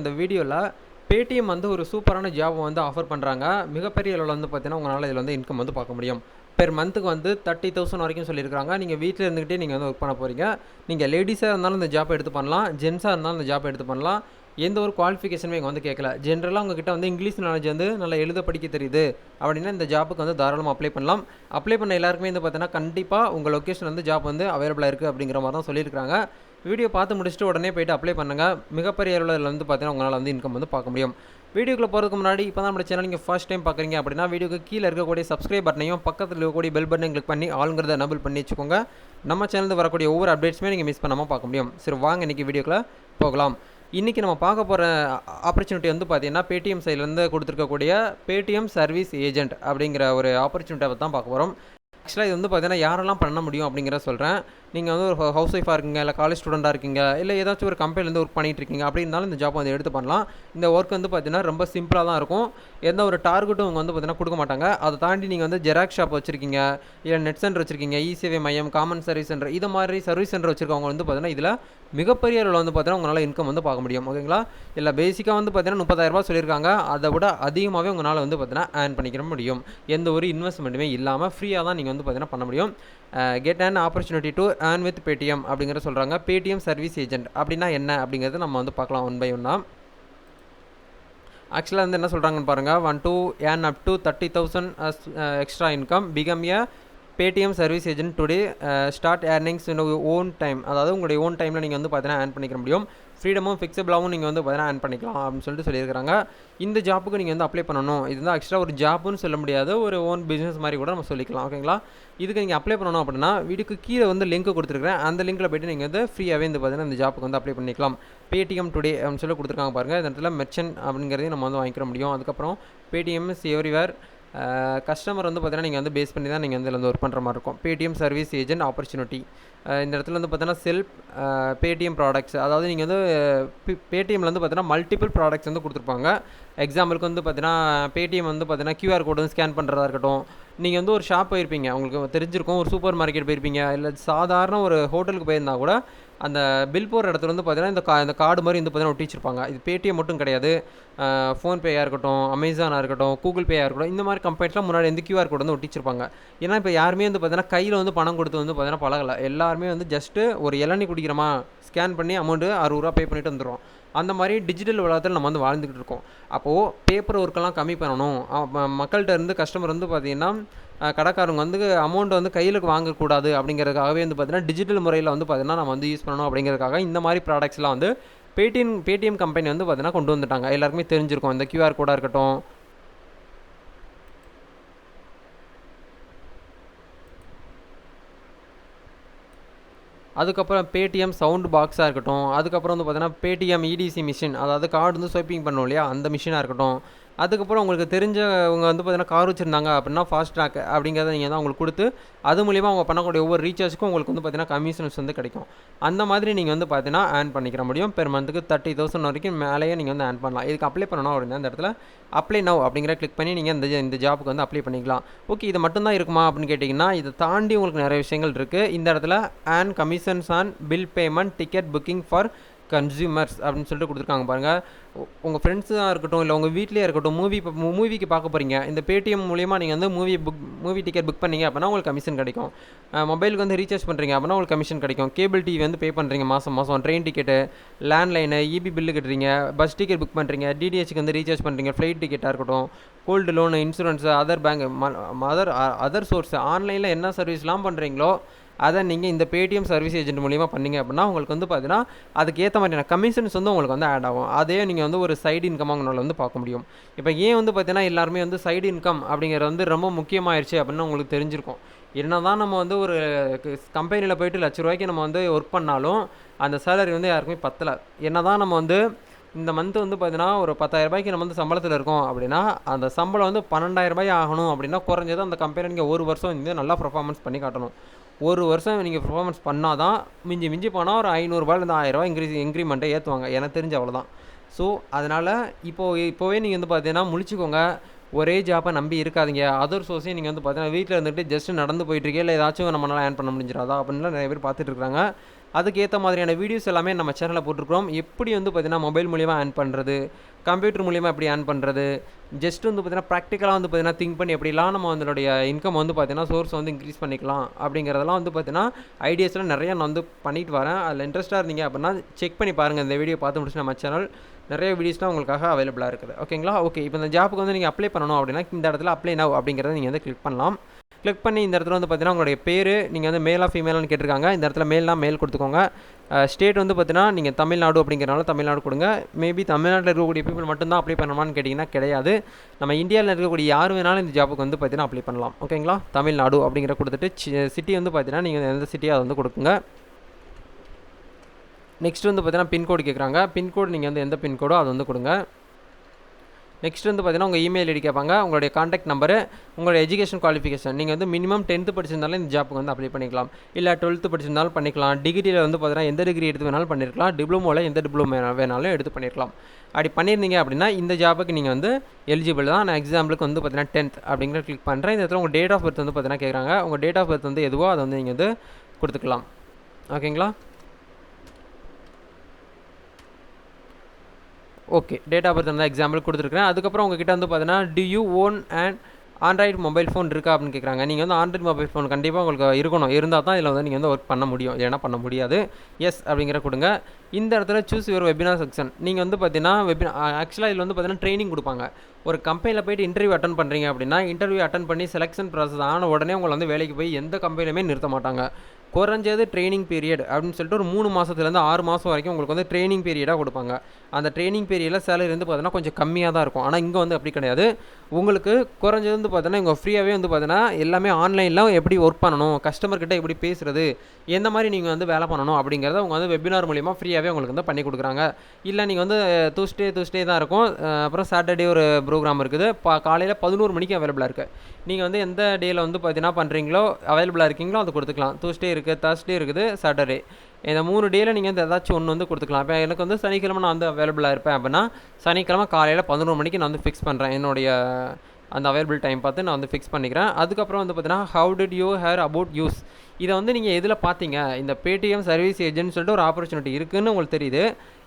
இந்த வீடியோவில் பேடிஎம் வந்து ஒரு சூப்பரான ஜாப் வந்து ஆஃபர் பண்ணுறாங்க மிகப்பெரிய அளவில் வந்து பார்த்தீங்கன்னா உங்களால் இதில் வந்து இன்கம் வந்து பார்க்க முடியும். பெர் மந்த்துக்கு வந்து தேர்ட்டி தௌசண்ட் வரைக்கும் சொல்லியிருக்காங்க நீங்கள் வீட்டில் இருந்துக்கிட்டே நீங்கள் வந்து ஒர்க் பண்ண போகிறீங்க நீங்கள் லேடிஸாக இருந்தாலும் இந்த ஜாப் எடுத்து பண்ணலாம். ஜென்ஸாக இருந்தாலும் இந்த ஜாப் எடுத்து பண்ணலாம். எந்த ஒரு குவாலிஃபிகேஷனுமே இங்கே வந்து கேட்கல ஜென்ரலாக உங்ககிட்ட வந்து இங்கிலீஷ் நாலேஜ் வந்து நல்லா எழுத படிக்க தெரியுது. அப்படின்னா இந்த ஜாப்புக்கு வந்து தாராளமாக அப்ளை பண்ணலாம். அப்ளை பண்ண எல்லாருக்குமே வந்து பார்த்தீங்கன்னா கண்டிப்பாக உங்கள் லொக்கேஷன் வந்து ஜாப் வந்து அவைலபிளாக இருக்குது அப்படிங்கிற மாதிரி தான் சொல்லியிருக்காங்க வீடியோ பார்த்து முடிச்சுட்டு உடனே போயிட்டு அப்ளை பண்ணுங்கள் மிகப்பெரிய அளவில் இதில் வந்து பார்த்தீங்கன்னா உங்களால் வந்து இன்கம் வந்து பார்க்க முடியும். வீடியோக்குள்ள போகிறதுக்கு முன்னாடி இப்போ தான் நம்ம சேனல் நீங்கள் ஃபர்ஸ்ட் டைம் பார்க்குறீங்க அப்படின்னா வீடியோக்கு கீழே இருக்கக்கூடிய சப்ஸ்கிரைப் பட்டனையும் பக்கத்தில் இருக்கக்கூடிய பெல் பட்டனையும் கிளிக் பண்ணி ஆளுங்கிறத நபுள் பண்ணி வச்சுக்கோங்க. நம்ம சேனலில் வரக்கூடிய ஒவ்வொரு அப்டேட்ஸுமே நீங்கள் மிஸ் பண்ணாமல் பார்க்க முடியும். சரி வாங்க இன்றைக்கி வீடியோக்குள்ளே போகலாம். இன்றைக்கி நம்ம பார்க்க போகிற ஆப்பர்ச்சுனிட்டி வந்து பார்த்தீங்கன்னா பேடிஎம் சைட்லேருந்து கொடுத்துருக்கக்கூடிய பேடிஎம் சர்வீஸ் ஏஜென்ட் அப்படிங்கிற ஒரு ஆப்பர்ச்சுனிட்டியை தான் பார்க்க போகிறோம் ஆக்சுவலாக இது வந்து பார்த்தீங்கன்னா யாரெல்லாம் பண்ண முடியும் அப்படிங்கிறத சொல்கிறேன் நீங்கள் வந்து ஒரு ஹவுஸ் ஒய்ஃபாக இருக்கீங்க இல்லை காலேஜ் ஸ்டூடெண்ட்டாக இருக்கீங்க இல்லை ஏதாச்சும் ஒரு கம்பெனிலேருந்து ஒர்க் பண்ணிகிட்டு இருக்கீங்க அப்படி இருந்தாலும் இந்த ஜாப் வந்து எடுத்து பண்ணலாம். இந்த ஒர்க் வந்து பார்த்தீங்கன்னா ரொம்ப சிம்பிளாக தான் இருக்கும். எந்த ஒரு டார்கெட்டும் அவங்க வந்து பார்த்தீங்கன்னா கொடுக்க மாட்டாங்க. அதை தாண்டி நீங்கள் வந்து ஜெராக்ஸ் ஷாப் வச்சுருக்கீங்க இல்லை நெட் சென்டர் வச்சுருக்கீங்க இசேவை மையம் காமன் சர்வீஸ் சென்டர் இது மாதிரி சர்வீஸ் சென்டர் வச்சுருக்கவங்க வந்து பார்த்தீங்கன்னா இதில் மிகப்பெரிய அளவில் வந்து பார்த்தீங்கன்னா உங்களால் இன்கம் வந்து பார்க்க முடியும். ஓகேங்களா இல்லை பேசிக்காக வந்து பார்த்தீங்கன்னா முப்பதாயிரரூபா சொல்லியிருக்காங்க. அதை விட அதிகமாகவே உங்களால் வந்து பார்த்தீங்கன்னா ஏர்ன் பண்ணிக்கிற முடியும். எந்த ஒரு இன்வெஸ்ட்மெண்ட்டுமே இல்லாமல் ஃப்ரீயாக தான் நீங்கள் வந்து பார்த்தீங்கன்னா பண்ண முடியும். Get and opportunity to earn with Paytm அப்படிங்கிற சொல்கிறாங்க பேடிஎம் சர்வீஸ் ஏஜென்ட் அப்படின்னா என்ன அப்படிங்கிறது நம்ம வந்து பார்க்கலாம் ஒன் பை ஒன்னாக ஆக்சுவலாக வந்து என்ன சொல்கிறாங்கன்னு பாருங்கள் one two earn up to thirty thousand extra income become a Paytm service agent today start earnings in own time அதாவது உங்களுடைய ஓன் டைமில் நீங்கள் வந்து பார்த்தீங்கன்னா ஏர்ன் பண்ணிக்க முடியும். ஃப்ரீடமும் ஃபிக்ஸபிளாகவும் நீங்கள் வந்து பார்த்தீங்கன்னா ஏர்ன் பண்ணிக்கலாம் அப்படின்னு சொல்லிட்டு சொல்லியிருக்காங்க இந்த ஜாப்புக்கு நீங்கள் வந்து அப்ளை பண்ணணும். இது வந்து ஆக்சுவலாக ஒரு ஜாப்புன்னு சொல்ல முடியாது ஒரு ஓன் பிஸ்னஸ் மாதிரி கூட நம்ம சொல்லிக்கலாம். ஓகேங்களா இதுக்கு நீங்கள் அப்ளை பண்ணணும் அப்படின்னா வீடுக்கு கீழே வந்து லிங்க் கொடுத்துருக்கேன் அந்த லிங்க்கில் போய்ட்டு நீங்கள் வந்து ஃப்ரீயாகவே வந்து பார்த்தீங்கன்னா இந்த ஜாப்புக்கு வந்து அப்ளை பண்ணிக்கலாம். பேடிஎம் டுடே அப்படின்னு சொல்லி கொடுத்துருக்காங்க பாருங்கள் இந்த இடத்துல மெர்ச்சன் அப்படிங்கிறதையும் நம்ம வந்து வாங்கிக்கிற முடியும். அதுக்கப்புறம் பேடிஎம் இஸ் எவ்ரிவேர் கஸ்டமர் வந்து பார்த்தீங்கன்னா நீங்கள் வந்து பேஸ் பண்ணி தான் நீங்கள் வந்து இதில் வந்து ஒர்க் பண்ணுற மாதிரி இருக்கும். பேடிஎம் சர்வீஸ் ஏஜென்ட் ஆப்பர்ச்சுனிட்டி இந்த இடத்துல வந்து பார்த்தீங்கன்னா செல்ஃப் பேடிஎம் ப்ராடக்ட்ஸ் அதாவது நீங்கள் வந்து பேடிஎம்மில் வந்து பார்த்தீங்கன்னா மல்டிபிள் ப்ராடக்ட்ஸ் வந்து கொடுத்துருப்பாங்க. எக்ஸாம்பிளுக்கு வந்து பார்த்தீங்கன்னா பேடிஎம் வந்து பார்த்தீங்கன்னா கியூஆர் கோடு வந்து ஸ்கேன் பண்ணுறதா இருக்கட்டும். நீங்கள் வந்து ஒரு ஷாப் போயிருப்பீங்க. உங்களுக்கு தெரிஞ்சிருக்கும். ஒரு சூப்பர் மார்க்கெட் போயிருப்பீங்க. இல்லை சாதாரண ஒரு ஹோட்டலுக்கு போயிருந்தா கூட அந்த பில் போகிற இடத்துல வந்து பார்த்தீங்கன்னா இந்த கா இந்த கார்டு மாதிரி வந்து பார்த்தீங்கன்னா ஒட்டிச்சிருப்பாங்க இது பேடிஎம் மட்டும் கிடையாது. ஃபோன்பேயாக இருக்கட்டும் அமேசானாக இருக்கட்டும் கூகுள் பேயாக இருக்கட்டும் இந்த மாதிரி கம்பெனிஸ்லாம் முன்னாடி வந்து கியூஆர் கோடு வந்து ஒட்டிச்சிருப்பாங்க ஏன்னா இப்போ யாருமே வந்து பார்த்தீங்கன்னா கையில் வந்து பணம் கொடுத்து வந்து பார்த்தீங்கன்னா பழகலை. எல்லாருமே வந்து ஜஸ்ட்டு ஒரு இளநி குடிக்கிறோமா ஸ்கேன் பண்ணி அமௌண்ட்டு அறுபது ரூபா பே பண்ணிட்டு வந்துடும் அந்த மாதிரி டிஜிட்டல் உலகத்தில் நம்ம வந்து வாழ்ந்துக்கிட்டு இருக்கோம். அப்போது பேப்பர் ஒர்க்கெல்லாம் கம்மி பண்ணணும். மக்கள்கிட்ட இருந்து கஸ்டமர் வந்து பார்த்திங்கன்னா கடைக்காரங்க வந்து அமௌண்ட் வந்து கையில் வாங்கக்கூடாது அப்படிங்கிறதுக்காகவே வந்து பார்த்தீங்கன்னா டிஜிட்டல் முறையில் வந்து பார்த்தீங்கன்னா நம்ம வந்து யூஸ் பண்ணணும் அப்படிங்கிறதுக்காக இந்த மாதிரி ப்ராடக்ட்ஸ்லாம் வந்து பேடிஎம் பேடிஎம் கம்பெனி வந்து பார்த்தீங்கன்னா கொண்டு வந்துட்டாங்க. எல்லாருக்குமே தெரிஞ்சிருக்கும். இந்த கியூஆர் கோடாக இருக்கட்டும். அதுக்கப்புறம் பேடிஎம் சவுண்ட் பாக்ஸாக இருக்கட்டும். அதுக்கப்புறம் வந்து பார்த்தீங்கன்னா பேடிஎம் இடிசி மிஷின் அதாவது கார்டு வந்து ஸ்வைப்பிங் பண்ணோம் இல்லையா? அந்த மிஷினாக இருக்கட்டும். அதுக்கப்புறம் உங்களுக்கு தெரிஞ்சவங்க வந்து பார்த்தீங்கன்னா கார் வச்சுருந்தாங்க அப்படின்னா ஃபாஸ்ட் ட்ராக் அப்படிங்கிறத நீங்கள் தான் உங்களுக்கு கொடுத்து அது மூலிமா அவங்க பண்ணக்கூடிய ஒவ்வொரு ரீசார்ஜுக்கும் உங்களுக்கு வந்து பார்த்தீங்கன்னா கமிஷன்ஸ் வந்து கிடைக்கும். அந்த மாதிரி நீங்கள் வந்து பார்த்தீங்கன்னா ஏர்ன் பண்ணிக்கிற முடியும். பெர் மந்த்துக்கு தேர்ட்டி தௌசண்ட் வரைக்கும் மேலேயே நீங்கள் வந்து ஏர்ன் பண்ணலாம். இதுக்கு அப்ளை பண்ணணும் அப்படின்னா அந்த இடத்துல அப்ளை நவ் அப்படிங்கிற கிளிக் பண்ணி நீங்கள் இந்த இந்த ஜாப்புக்கு வந்து அப்ளை பண்ணிக்கலாம். ஓகே இது மட்டும்தான் இருக்குமா அப்படின்னு கேட்டிங்கன்னா இதை தாண்டி உங்களுக்கு நிறைய விஷயங்கள் இருக்குது இந்த இடத்துல on commissions on bill payment ticket booking for consumers அப்படின்னு சொல்லிட்டு கொடுத்துருக்காங்க பாருங்கள் உங்கள் ஃப்ரெண்ட்ஸாக இருக்கட்டும் இல்லை உங்கள் வீட்லேயே இருக்கட்டும் மூவி இப்போ மூவிக்கு பார்க்க போகிறீங்க இந்த பேடிஎம் மூலியமாக நீங்கள் வந்து movie book movie ticket book பண்ணீங்க அப்படின்னா உங்களுக்கு கமிஷன் கிடைக்கும். மொபைலுக்கு வந்து ரீசார்ஜ் பண்ணுறீங்க அப்படின்னா உங்களுக்கு கமிஷன் கிடைக்கும். கேபிள் டிவி வந்து பே பண்ணுறீங்க மாதம் மாதம் train ticket landline EB bill கட்டுறீங்க. பஸ் டிக்கெட் புக் பண்ணுறீங்க டிடிஹெச்சுக்கு வந்து ரீசார்ஜ் பண்ணுறீங்க ஃப்ளைட் டிக்கெட்டாக இருக்கட்டும். Gold loan insurance other bank other other source ஆன்லைனில் என்ன சர்வீஸ்லாம் பண்ணுறீங்களோ அதை நீங்கள் இந்த பேடிஎம் சர்வீஸ் ஏஜென்ட் மூலிமா பண்ணிங்க அப்படின்னா உங்களுக்கு வந்து பார்த்தீங்கன்னா அதுக்கு ஏற்ற மாதிரியான கமிஷன்ஸ் வந்து உங்களுக்கு வந்து ஆட் ஆகும். அதே நீங்கள் வந்து ஒரு சைடு இன்கம் உங்களால் வந்து பார்க்க முடியும். இப்போ ஏன் வந்து பார்த்தீங்கன்னா எல்லாருமே வந்து சைடு இன்கம் அப்படிங்கிறது வந்து ரொம்ப முக்கியமாயிருச்சு அப்படின்னு உங்களுக்கு தெரிஞ்சிருக்கும். என்ன தான் நம்ம வந்து ஒரு கம்பெனியில் போயிட்டு லட்ச ரூபாய்க்கு நம்ம வந்து ஒர்க் பண்ணாலும் அந்த சேலரி வந்து யாருக்குமே பத்தலை. என்ன தான் நம்ம வந்து இந்த மந்த் வந்து பார்த்தீங்கன்னா ஒரு பத்தாயிரம் ரூபாய்க்கு நம்ம வந்து சம்பளத்தில் இருக்கோம் அப்படின்னா அந்த சம்பளம் வந்து பன்னெண்டாயிரம் ரூபாய் ஆகணும் அப்படின்னா குறைஞ்சது அந்த கம்பெனி நீங்கள் ஒரு வருஷம் வந்து நல்லா பர்ஃபார்மன்ஸ் பண்ணி காட்டணும். ஒரு வருஷம் நீங்கள் பர்ஃபார்மன்ஸ் பண்ணால் தான் மிஞ்சி மிஞ்சி போனால் ஒரு ஐநூறுரூபாயிலேருந்து ஆயிரரூபா இன்க்ரீஸ் இன்க்ரிமெண்ட்டை ஏற்றுவாங்க எனக்கு தெரிஞ்ச அவ்வளோதான் ஸோ அதனால் இப்போது இப்போவே நீங்கள் வந்து பார்த்தீங்கன்னா முழிச்சுக்கோங்க. ஒரே ஜாப்பை நம்பி இருக்காதீங்க. அதர் சோர்ஸையும் நீங்கள் வந்து பார்த்தீங்கன்னா வீட்டில் இருந்துட்டு ஜஸ்ட் நடந்து போயிட்டுருக்கே இல்லை ஏதாச்சும் நம்மளால் ஏர்ன் பண்ண முடிஞ்சிடாதா? அப்படின்லாம் நிறைய பேர் பார்த்துட்டு இருக்காங்க. அதுக்கேற்ற மாதிரியான வீடியோஸ் எல்லாமே நம்ம சேனலில் போட்டிருக்கிறோம். எப்படி வந்து பார்த்தீங்கன்னா மொபைல் மூலியமாக ஏர்ன் பண்ணுறது கம்ப்யூட்டர் மூலியமாக எப்படி ஏர்ன் பண்ணுறது ஜஸ்ட் வந்து பார்த்தீங்கன்னா ப்ராக்டிக்கலாக வந்து பார்த்தீங்கன்னா திங்க் பண்ணி எப்படிலாம் நம்ம அதனுடைய இன்கம் வந்து பார்த்தீங்கன்னா சோர்ஸ் வந்து இன்க்ரீஸ் பண்ணிக்கலாம் அப்படிங்கிறதெல்லாம் வந்து பார்த்திங்கன்னா ஐடியாஸ்லாம் நிறையா நான் வந்து பண்ணிட்டு வரேன். அதில் இன்ட்ரெஸ்ட்டாக இருந்தீங்க அப்படின்னா செக் பண்ணி பாருங்கள் இந்த வீடியோ பார்த்து முடிச்சு நம்ம சேனல் நிறைய வீடியோஸ்லாம் உங்களுக்காக அவைலபிளாக இருக்குது. ஓகேங்களா ஓகே இப்போ இந்த ஜாப்புக்கு வந்து நீங்கள் அப்ளை பண்ணணும் அப்படின்னா இந்த இடத்துல அப்ளை நவ் அப்படிங்கிறத நீங்கள் வந்து கிளிக் பண்ணலாம். கிளிக் பண்ணி இந்த இடத்துல வந்து பார்த்தீங்கன்னா உங்களுடைய பேர் நீங்கள் வந்து மேலாக ஃபீமேலான்னு கேட்டிருக்காங்க. இந்த இடத்துல மேல்னா மேல் கொடுத்துக்கோங்க. ஸ்டேட் வந்து பார்த்தீங்கன்னா நீங்கள் தமிழ்நாடு அப்படிங்கிறனால தமிழ்நாடு கொடுங்க. மேபி தமிழ்நாட்டில் இருக்கக்கூடிய பீப்புள் மட்டும்தான் அப்ளை பண்ணணுமான்னு கேட்டிங்கன்னா கிடையாது. நம்ம இந்தியாவில் இருக்கக்கூடிய யார் வேணாலும் இந்த ஜாபுக்கு வந்து பார்த்தீங்கன்னா அப்ளை பண்ணலாம். ஓகேங்களா தமிழ்நாடு அப்படிங்கிற கொடுத்துட்டு சிட்டி வந்து பார்த்தீங்கன்னா நீங்கள் எந்த சிட்டியாக அதை வந்து கொடுக்குங்க. நெக்ஸ்ட் வந்து பார்த்தீங்கன்னா பின்கோடு கேட்குறாங்க. பின்கோடு நீங்கள் வந்து எந்த பின்கோடோ அது வந்து கொடுங்க. நெக்ஸ்ட் வந்து பார்த்தீங்கன்னா உங்கள் இமெயில் ஐடி கேட்பாங்க. உங்களுடைய காண்டாக்ட் நம்பரு உங்களுடைய எஜுகேஷன் குவாலிஃபிகேஷன் நீங்கள் வந்து மினிமம் டென்த்து படிச்சிருந்தாலும் இந்த ஜாப்புக்கு வந்து அப்ளை பண்ணிக்கலாம். இல்லை டுவெல்த்து படிச்சிருந்தாலும் பண்ணிக்கலாம். டிகிரியில் வந்து பார்த்தீங்கன்னா எந்த டிகிரி எடுத்து வேணாலும் பண்ணிருக்கலாம். டிப்ளமோவில் எந்த டிப்ளமோ வேணாலும் எடுத்து பண்ணியிருக்கலாம் அப்படி பண்ணியிருந்தீங்க அப்படின்னா இந்த ஜாப்புக்கு நீங்கள் வந்து எலிஜிபிள் தான். நான் எக்ஸாம்பிளுக்கு வந்து பார்த்தீங்கன்னா டென்த் அப்படிங்கிற கிளிக் பண்ணுறேன் இந்த இடத்துல உங்கள் டேட் ஆஃப் பர்த் வந்து பார்த்தீங்கன்னா கேட்குறாங்க. உங்கள் டேட் ஆஃப் பர்த் வந்து எதுவோ அதை வந்து நீங்கள் வந்து கொடுத்துக்கலாம். ஓகேங்களா ஓகே டேட் ஆஃப் பர்த் வந்து எக்ஸாம்பிள் கொடுத்துருக்கேன் அதுக்கப்புறம் உங்ககிட்ட வந்து பார்த்தீங்கன்னா do you own and Android mobile phone இருக்கா அப்படின்னு கேட்குறாங்க நீங்கள் வந்து ஆண்ட்ராய்டு மொபைல் ஃபோன் கண்டிப்பாக உங்களுக்கு இருக்கணும். இருந்தால் தான் இதில் வந்து நீங்கள் வந்து ஒர்க் பண்ண முடியும். இல்லைனா பண்ண முடியாது. எஸ் அப்படிங்கிற கொடுங்க. இந்த இடத்துல சூஸ் யுவர் வெபினார் செக்ஷன் நீங்கள் வந்து பார்த்தீங்கன்னா வெபினா ஆக்சுவலாக இதில் வந்து பார்த்தீங்கன்னா ட்ரைனிங் கொடுப்பாங்க. ஒரு கம்பெனியில் போயிட்டு இன்டர்வியூ அட்டன் பண்ணுறீங்க அப்படின்னா இன்டர்வியூ அட்டன் பண்ணி செலெக்ஷன் ப்ராசஸ் ஆன உடனே உங்களை வந்து வேலைக்கு போய் எந்த கம்பெனியுமே நிறுத்த மாட்டாங்க. குறைஞ்சது ட்ரைனிங் பீரியட் அப்படின்னு சொல்லிட்டு ஒரு மூணு மாதத்துலேருந்து ஆறு மாதம் வரைக்கும் உங்களுக்கு வந்து ட்ரைனிங் பீரியடாக கொடுப்பாங்க. அந்த ட்ரைனிங் பீரியடில் சேலரி வந்து பார்த்தீங்கன்னா கொஞ்சம் கம்மியாக தான் இருக்கும். ஆனால் இங்கே வந்து அப்படி கிடையாது. உங்களுக்கு குறைஞ்சது வந்து பார்த்தீங்கன்னா இங்கே ஃப்ரீயாகவே வந்து பார்த்தீங்கன்னா எல்லாமே ஆன்லைனில் எப்படி ஒர்க் பண்ணணும் கஸ்டமர்கிட்ட எப்படி பேசுகிறது எந்த மாதிரி நீங்கள் வந்து வேலை பண்ணணும் அப்படிங்கிறத அவங்க வந்து வெபினார் மூலிமா ஃப்ரீயாகவே உங்களுக்கு வந்து பண்ணி கொடுக்குறாங்க. இல்லை நீங்கள் வந்து தூஸ்டே தூஸ்டே தான் இருக்கும். அப்புறம் சாட்டர்டே ஒரு ப்ரோக்ராம் இருக்குது. பா காலையில் பதினோரு மணிக்கு அவைலபிளாக இருக்குது நீங்கள் வந்து எந்த டேயில் வந்து பார்த்தீங்கன்னா பண்ணுறீங்களோ அவைலபிளாக இருக்கீங்களோ அது கொடுத்துக்கலாம். தூஸ்டே இருக்குது தர்ஸ்டே இருக்குது சாட்டர்டே இந்த மூணு டேயில் நீங்கள் வந்து ஏதாச்சும் ஒன்று வந்து கொடுத்துக்கலாம். இப்போ எனக்கு வந்து சனிக்கிழமை நான் வந்து அவைலபிளாக இருப்பேன் அப்படின்னா சனிக்கிழமை காலையில் பதினோரு மணிக்கு நான் வந்து ஃபிக்ஸ் பண்ணுறேன் என்னுடைய அந்த அவைலபிள் டைம் பார்த்து நான் வந்து ஃபிக்ஸ் பண்ணிக்கிறேன். அதுக்கப்புறம் வந்து பார்த்தீங்கன்னா how did you hear about us இதை வந்து நீங்கள் எதில் பார்த்தீங்க? இந்த பேடிஎம் சர்வீஸ் ஏஜென்ட் சொல்லிட்டு ஒரு ஆப்பர்ச்சுனிட்டி இருக்குதுன்னு உங்களுக்கு தெரியுது.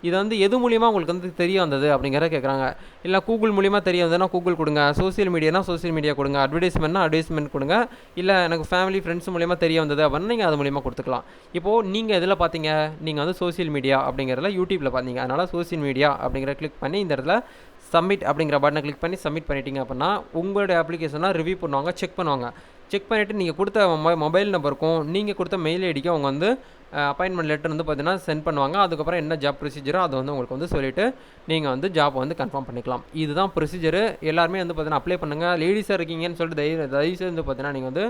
இது வந்து எது மூலியமாக உங்களுக்கு வந்து தெரிய வந்தது அப்படிங்கிறத கேட்குறாங்க இல்லை கூகுள் மூலியமாக தெரிய வந்ததுன்னா கூகுள் கொடுங்க. சோசியல் மீடியானா சோசியல் மீடியா கொடுங்க. அட்வர்டைஸ்மெண்ட்னா அட்வர்டைஸ்மெண்ட் கொடுங்க. இல்லை எனக்கு ஃபேமிலி ஃப்ரெண்ட்ஸ் மூலியமாக தெரிய வந்தது அப்படின்னா நீங்கள் அது மூலியமாக கொடுத்துக்கலாம். இப்போது நீங்கள் எதில் பார்த்தீங்க? நீங்கள் வந்து சோசியல் மீடியா அப்படிங்கிறதுல யூடியூப்பில் பார்த்தீங்க. அதனால் சோசியல் மீடியா அப்படிங்கிற கிளிக் பண்ணி இந்த இடத்துல சப்மிட் அப்படிங்கிற பட்டனை கிளிக் பண்ணி சப்மிட் பண்ணிட்டீங்க அப்படின்னா உங்களுடைய அப்ளிகேஷனாக ரிவ்யூ பண்ணுவாங்க செக் பண்ணுவாங்க. செக் பண்ணிவிட்டு நீங்கள் கொடுத்த மொபைல் நம்பருக்கும் நீங்கள் கொடுத்த மெயில் ஐடிக்கும் அவங்க வந்து அப்பாயின்மெண்ட் லெட்டர் வந்து பார்த்தீங்கன்னா சென்ட் பண்ணுவாங்க. அதுக்கப்புறம் என்ன ஜாப் ப்ரொசீஜரோ அதை வந்து உங்களுக்கு வந்து சொல்லிவிட்டு நீங்கள் வந்து ஜாப் வந்து கன்ஃபார்ம் பண்ணிக்கலாம். இதுதான் ப்ரொசீஜரு எல்லாருமே வந்து பார்த்தீங்கன்னா அப்ளை பண்ணுங்கள் லேடிஸாக இருக்கீங்கன்னு சொல்லிட்டு தயவு தயவுசெய்து வந்து பார்த்தீங்கன்னா நீங்கள் வந்து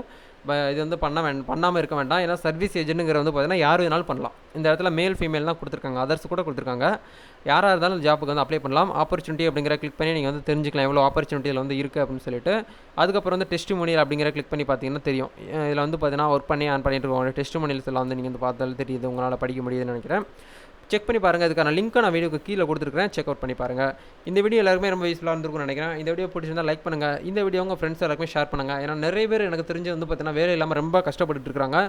இது வந்து பண்ண வேண்டாம் பண்ணாமல் இருக்க வேண்டாம். ஏன்னா சர்வீஸ் ஏஜென்ட்டுங்கிற வந்து பார்த்தீங்கன்னா யார் வேணாலும் பண்ணலாம். இந்த இடத்துல மேல் ஃபீமேல் தான் கொடுத்துருக்காங்க. அதர்ஸ் கூட கொடுத்துருக்காங்க. யாராக இருந்தாலும் ஜாப்புக்கு வந்து அப்ளை பண்ணலாம். ஆப்பர்ச்சுனிட்டி அப்படிங்கிற கிளிக் பண்ணி நீங்கள் வந்து தெரிஞ்சுக்கலாம். எவ்வளோ ஆப்பர்ச்சுனிட்டியில் வந்து இருக்குது அப்படின்னு சொல்லிட்டு. அதுக்கப்புறம் வந்து டெஸ்ட் மொழியில் அப்படிங்கிற கிளிக் பண்ணி பார்த்தீங்கன்னா தெரியும். இதில் வந்து பார்த்தீங்கன்னா ஒர்க் பண்ணி ஆன் பண்ணிட்டு இருக்கோம் டெஸ்ட் மொழியில் வந்து நீங்கள் வந்து பார்த்தாலும் தெரியுது. உங்களால் படிக்க முடியுதுன்னு நினைக்கிறேன். செக் பண்ணி பாருங்கள் இதுக்கான லிங்க்கை நான் வீடியோக்கு கீழே கொடுத்துருக்கேன் செக் அவுட் பண்ணி பாருங்கள் இந்த வீடியோ எல்லாருமே ரொம்ப யூஸ்ஃபுல்லாக இருந்திருக்கும்னு நினைக்கிறேன். இந்த வீடியோ பிடிச்சிருந்தா லைக் பண்ணுங்கள் இந்த வீடியோ உங்கள் ஃப்ரெண்ட்ஸ் எல்லாருமே ஷேர் பண்ணுங்கள் ஏன்னா நிறைய பேர் எனக்கு தெரிஞ்சு வந்து பார்த்தீங்கன்னா வேலை இல்லாமல் ரொம்ப கஷ்டப்பட்டு இருக்காங்க.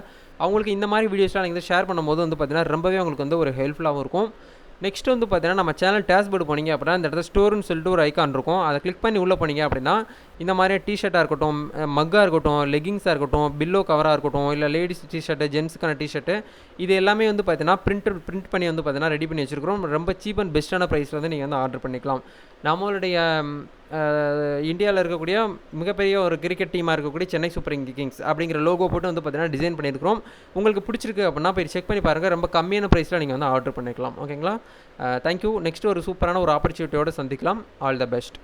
அவங்களுக்கு இந்த மாதிரி வீடியோஸ்லாம் நீங்கள் ஷேர் பண்ணும்போது வந்து பார்த்தீங்கன்னா ரொம்பவே அவங்களுக்கு வந்து ஒரு ஹெல்ப்ஃபுல்லாகவும் இருக்கும். நெக்ஸ்ட் வந்து பார்த்தீங்கன்னா நம்ம சேனல் டேஷ்போர்டு போனீங்க அப்படின்னா இந்த இடத்துல ஸ்டோர்னு சொல்லிட்டு ஒரு ஐக்கான் இருக்கும். அதை கிளிக் பண்ணி உள்ளே போனீங்க அப்படின்னா இந்த மாதிரி டிஷர்ட்டாக இருக்கட்டும் மக்காக இருக்கட்டும் லெகிங்ஸாக இருக்கட்டும் பில்லோ கவராக இருக்கட்டும் இல்லை லேடிஸ் டிஷர்ட்டு ஜென்ஸுக்கான டிஷர்ட்டு இது எல்லாமே வந்து பார்த்தீங்கன்னா பிரிண்ட் பிரிண்ட் பண்ணி வந்து பார்த்தீங்கன்னா ரெடி பண்ணி வச்சுருக்கிறோம். ரொம்ப சீப் அண்ட் பெஸ்ட்டான ப்ரைஸில் வந்து நீங்கள் வந்து ஆர்டர் பண்ணிக்கலாம். நம்மளுடைய இந்தியாவில் இருக்கக்கூடிய மிகப்பெரிய ஒரு கிரிக்கெட் டீமாக இருக்கக்கூடிய சென்னை சூப்பர் கிங்ஸ் அப்படிங்கிற லோகோ போட்டு வந்து பார்த்தீங்கன்னா டிசைன் பண்ணியிருக்கிறோம். உங்களுக்கு பிடிச்சிருக்கு அப்படின்னா போய் செக் பண்ணி பாருங்கள் ரொம்ப கம்மியான ப்ரைஸில் நீங்கள் வந்து ஆர்டர் பண்ணிக்கலாம். ஓகேங்களா தேங்க்யூ நெக்ஸ்ட் ஒரு சூப்பரான ஒரு ஆப்பர்ச்சுனிட்டியோடு சந்திக்கலாம். All the best